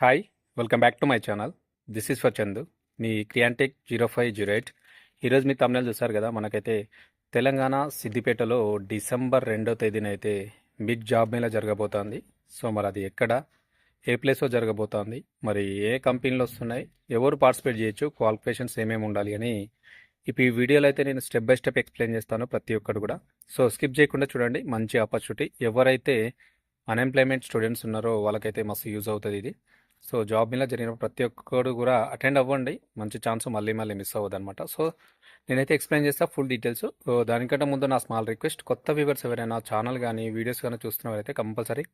Hi welcome back to my channel this is for Chandu me Creantech zero five zero eight ఈరోజు మీ తమిళ చూసారు కదా మనకైతే తెలంగాణ సిద్దిపేటలో డిసెంబర్ రెండో తేదీన అయితే మిడ్ జాబ్ మేళ జరగబోతోంది. సో మరి అది ఎక్కడ ఏ ప్లేస్లో జరగబోతోంది మరి ఏ కంపెనీలు వస్తున్నాయి ఎవరు పార్టిసిపేట్ చేయొచ్చు క్వాలిఫికేషన్స్ ఏమేమి ఉండాలి అని ఇప్పుడు ఈ వీడియోలో అయితే నేను స్టెప్ బై స్టెప్ ఎక్స్ప్లెయిన్ చేస్తాను ప్రతి ఒక్కరు కూడా. సో స్కిప్ చేయకుండా చూడండి మంచి ఆపర్చునిటీ ఎవరైతే అన్ఎంప్లాయ్మెంట్ స్టూడెంట్స్ ఉన్నారో వాళ్ళకైతే మస్తు యూజ్ అవుతుంది ఇది. సో జాబ్ మీద జరిగిన ప్రతి ఒక్కడు కూడా అటెండ్ అవ్వండి. మంచి ఛాన్స్ మళ్ళీ మళ్ళీ మిస్ అవ్వదు అనమాట సో నేనైతే ఎక్స్ప్లెయిన్ చేస్తా ఫుల్ డీటెయిల్స్. దానికంటే ముందు నా స్మాల్ రిక్వెస్ట్ కొత్త వ్యూవర్స్ ఎవరైనా ఛానల్ కానీ వీడియోస్ కానీ చూస్తున్నవారైతే కంపల్సరీ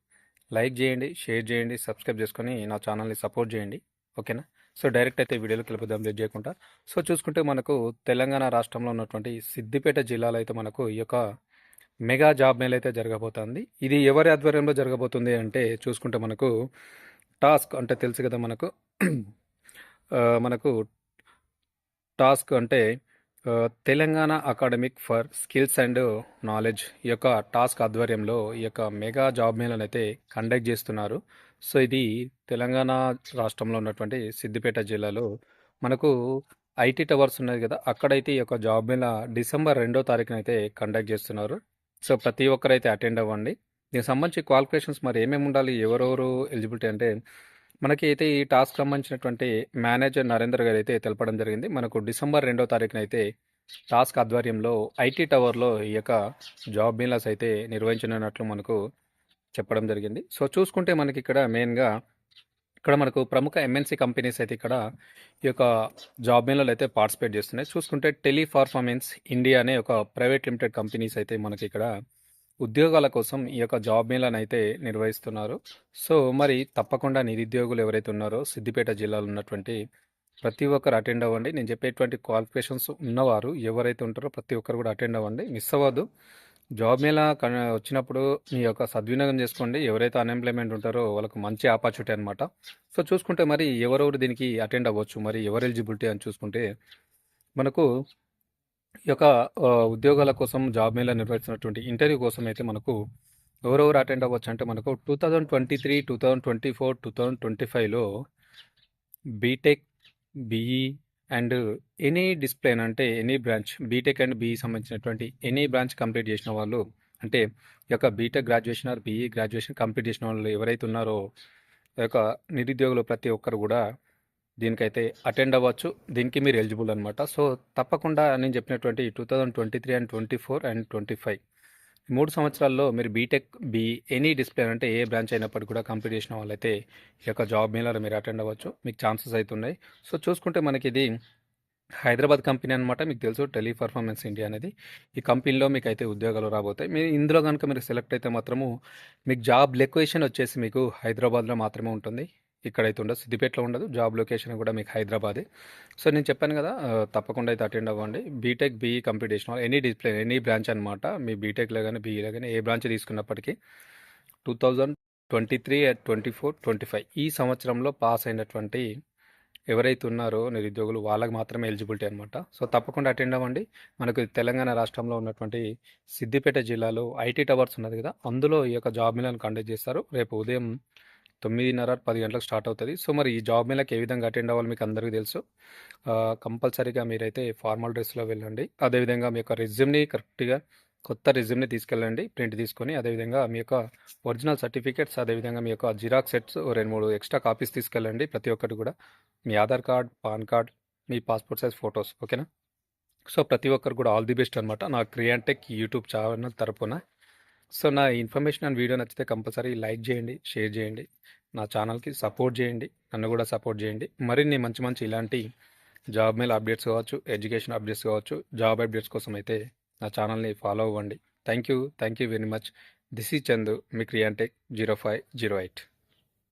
లైక్ చేయండి షేర్ చేయండి సబ్స్క్రైబ్ చేసుకొని నా ఛానల్ని సపోర్ట్ చేయండి. ఓకేనా? సో డైరెక్ట్ అయితే వీడియోలో కలిపిద్దాం లేట్ చేయకుండా. సో చూసుకుంటే మనకు తెలంగాణ రాష్ట్రంలో ఉన్నటువంటి సిద్దిపేట జిల్లాలో అయితే మనకు ఈ యొక్క మెగా జాబ్ మేళ అయితే జరగబోతోంది. ఇది ఎవరి ఆధ్వర్యంలో జరగబోతుంది అంటే చూసుకుంటే మనకు టాస్క్ అంటే తెలుసు కదా మనకు. మనకు టాస్క్ అంటే Telangana academic for skills and knowledge ఈ యొక్క టాస్క్ ఆధ్వర్యంలో ఈ యొక్క మెగా జాబ్ మేళను అయితే కండక్ట్ చేస్తున్నారు. సో ఇది తెలంగాణ రాష్ట్రంలో ఉన్నటువంటి సిద్దిపేట జిల్లాలో మనకు ఐటీ టవర్స్ ఉన్నది కదా అక్కడైతే ఈ యొక్క జాబ్ మేళ డిసెంబర్ రెండో తారీఖున అయితే కండక్ట్ చేస్తున్నారు. సో ప్రతి ఒక్కరైతే అటెండ్ అవ్వండి. దీనికి సంబంధించి క్వాలిఫికేషన్స్ మరి ఏమేమి ఉండాలి? ఎవరెవరు ఎలిజిబిలిటీ అంటే మనకి అయితే ఈ టాస్క్ సంబంధించినటువంటి మేనేజర్ నరేందర్ గారు అయితే తెలపడం జరిగింది. మనకు డిసెంబర్ రెండో తారీఖున అయితే టాస్క్ ఆధ్వర్యంలో ఐటీ టవర్లో ఈ యొక్క జాబ్ బీలాస్ అయితే నిర్వహించనున్నట్లు మనకు చెప్పడం జరిగింది. సో చూసుకుంటే మనకి ఇక్కడ మెయిన్గా ఇక్కడ మనకు ప్రముఖ ఎంఎన్సీ కంపెనీస్ అయితే ఇక్కడ ఈ యొక్క జాబ్ మేళలో అయితే పార్టిసిపేట్ చేస్తున్నాయి. చూసుకుంటే టెలిఫార్ఫార్మెన్స్ ఇండియా అనే ఒక ప్రైవేట్ లిమిటెడ్ కంపెనీస్ అయితే మనకి ఇక్కడ ఉద్యోగాల కోసం ఈ యొక్క జాబ్ మేళను అయితే నిర్వహిస్తున్నారు. సో మరి తప్పకుండా నిరుద్యోగులు ఎవరైతే ఉన్నారో సిద్దిపేట జిల్లాలో ఉన్నటువంటి ప్రతి ఒక్కరు అటెండ్ అవ్వండి. నేను చెప్పేటువంటి క్వాలిఫికేషన్స్ ఉన్నవారు ఎవరైతే ఉంటారో ప్రతి ఒక్కరు కూడా అటెండ్ అవ్వండి. మిస్ అవ్వద్దు. జాబ్ మేళా వచ్చినప్పుడు మీ యొక్క సద్వినియోగం చేసుకోండి. ఎవరైతే అన్ఎంప్లాయ్మెంట్ ఉంటారో వాళ్ళకు మంచి ఆపర్చునిటీ అనమాట సో చూసుకుంటే మరి ఎవరెవరు దీనికి అటెండ్ అవ్వచ్చు? మరి ఎవరు ఎలిజిబిలిటీ అని చూసుకుంటే మనకు ఈ యొక్క ఉద్యోగాల కోసం జాబ్ మీద నిర్వహిస్తున్నటువంటి ఇంటర్వ్యూ కోసం అయితే మనకు ఎవరెవరు అటెండ్ అవ్వచ్చు అంటే మనకు two thousand twenty three two thousand twenty four two thousand twenty ఫైవ్లో BTech BE and any discipline అంటే any branch BTech and BE సంబంధించినటువంటి ఎనీ బ్రాంచ్ కంప్లీట్ చేసిన వాళ్ళు అంటే ఈ యొక్క BTech graduation or BE graduation complete చేసిన వాళ్ళు ఎవరైతే ఉన్నారో యొక్క నిరుద్యోగులు ప్రతి ఒక్కరు కూడా దీనికైతే అటెండ్ అవ్వచ్చు. దీనికి మీరు ఎలిజిబుల్ అనమాట సో తప్పకుండా నేను చెప్పినటువంటి two thousand twenty three and twenty four and twenty five మూడు సంవత్సరాల్లో మీరు బీటెక్ బీ ఎనీ డిసిప్లిన్ అంటే ఏ బ్రాంచ్ అయినప్పటికీ కూడా కంప్లీట్ చేసిన వాళ్ళైతే ఈ యొక్క జాబ్ మేళలో మీరు అటెండ్ అవ్వచ్చు. మీకు ఛాన్సెస్ అవుతున్నాయి సో చూసుకుంటే మనకి ఇది హైదరాబాద్ కంపెనీ అనమాట మీకు తెలుసు టెలి పర్ఫార్మెన్స్ ఇండియా అనేది. ఈ కంపెనీలో మీకు అయితే ఉద్యోగాలు రాబోతాయి. మీరు ఇందులో కనుక మీరు సెలెక్ట్ అయితే మాత్రము మీకు జాబ్ లొకేషన్ వచ్చేసి మీకు హైదరాబాద్లో మాత్రమే ఉంటుంది. ఇక్కడైతే ఉండదు. సిద్దిపేటలో ఉండదు. జాబ్ లొకేషన్ కూడా మీకు హైదరాబాదే. సో నేను చెప్పాను కదా తప్పకుండా అయితే అటెండ్ అవ్వండి. బీటెక్ బీఈ కంప్లీట్ చేసిన ఎనీ డిసిప్లిన్ ఎనీ బ్రాంచ్ అనమాట మీ బీటెక్లో కానీ బీఈలో కానీ ఏ branch తీసుకున్నప్పటికీ two thousand twenty three twenty four twenty five ఈ సంవత్సరంలో పాస్ అయినటువంటి ఎవరైతే ఉన్నారో నిరుద్యోగులు వాళ్ళకి మాత్రమే ఎలిజిబిలిటీ అనమాట సో తప్పకుండా అటెండ్ అవ్వండి. మనకు తెలంగాణ రాష్ట్రంలో ఉన్నటువంటి సిద్దిపేట జిల్లాలో ఐటీ టవర్స్ ఉన్నది కదా అందులో ఈ యొక్క జాబ్ మిలను కండక్ట్ చేస్తారు. రేపు ఉదయం తొమ్మిదిన్నర పది గంటలకు స్టార్ట్ అవుతుంది. సో మరి ఈ జాబ్ మేళకి ఏ విధంగా అటెండ్ అవ్వాలి మీకు అందరికీ తెలుసు. కంపల్సరీగా మీరైతే ఫార్మల్ డ్రెస్లో వెళ్ళండి. అదేవిధంగా మీ యొక్క రెజ్యూమ్ని కరెక్ట్గా కొత్త రెజ్యూమ్ని తీసుకెళ్ళండి ప్రింట్ తీసుకొని అదేవిధంగా మీ యొక్క ఒరిజినల్ సర్టిఫికేట్స్ అదేవిధంగా మీ యొక్క జిరాక్స్ సెట్స్ రెండు మూడు ఎక్స్ట్రా కాపీస్ తీసుకెళ్ళండి ప్రతి ఒక్కటి కూడా. మీ ఆధార్ కార్డ్ పాన్ కార్డ్ మీ పాస్పోర్ట్ సైజ్ ఫొటోస్ ఓకేనా? సో ప్రతి ఒక్కరు కూడా ఆల్ ది బెస్ట్ అనమాట నా క్రియాంటెక్ యూట్యూబ్ ఛానల్ తరపున సో నా ఇన్ఫర్మేషన్ అండ్ వీడియో నచ్చితే కంపల్సరీ లైక్ చేయండి షేర్ చేయండి. నా ఛానల్కి సపోర్ట్ చేయండి నన్ను కూడా సపోర్ట్ చేయండి. మరిన్ని మంచి మంచి ఇలాంటి జాబ్ మేల్ అప్డేట్స్ కావచ్చు ఎడ్యుకేషన్ అప్డేట్స్ కావచ్చు జాబ్ అప్డేట్స్ కోసం అయితే నా ఛానల్ని ఫాలో అవ్వండి. Thank you thank you very much. This is Chandu me Creantech zero five zero eight.